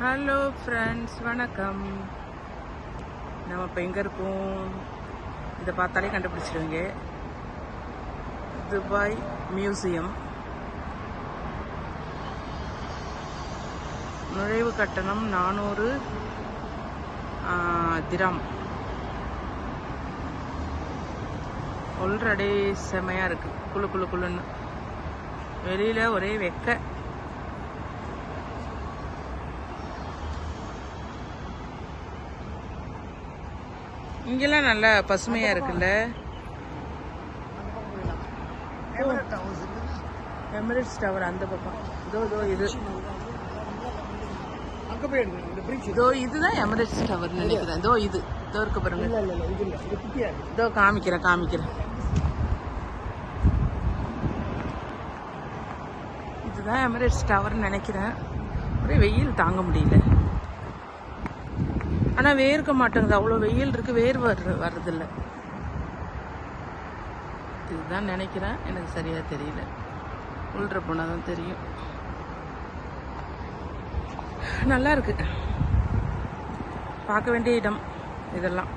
Hello friends வணக்கம். நம்ம இப்போ எங்கே இருக்கோம்? இதை பார்த்தாலே கண்டுபிடிச்சிருவீங்க துபாய் மியூசியம். நுழைவு கட்டணம் நானூறு திரம். ஆல்ரெடி செமையாக இருக்குது குளு குளு குளுன்னு வெளியில் ஒரே வெக்க. இங்கெல்லாம் நல்லா பசுமையாக இருக்குல்ல? எமிரேட்ஸ் டவர் அந்த பக்கம். இதோ இதோ இது. இதோ இதுதான் எமிரேட்ஸ் டவர் நினைக்கிறேன். இதோ இது. இதோ இருக்கு பாருங்க. இதோ காமிக்கிறேன் காமிக்கிறேன். இதுதான் எமிரேட்ஸ் டவர்னு நினைக்கிறேன். ஒரே வெயில் தாங்க முடியல. ஆனால் வேர்க்க மாட்டேங்குது. அவ்வளோ வெயில் இருக்குது வேர் வர்ற வர்றதில்ல. இதுதான் நினைக்கிறேன். எனக்கு சரியாக தெரியல. உள்ற போனால் தான் தெரியும். நல்லா இருக்கு. பார்க்க வேண்டிய இடம் இதெல்லாம்.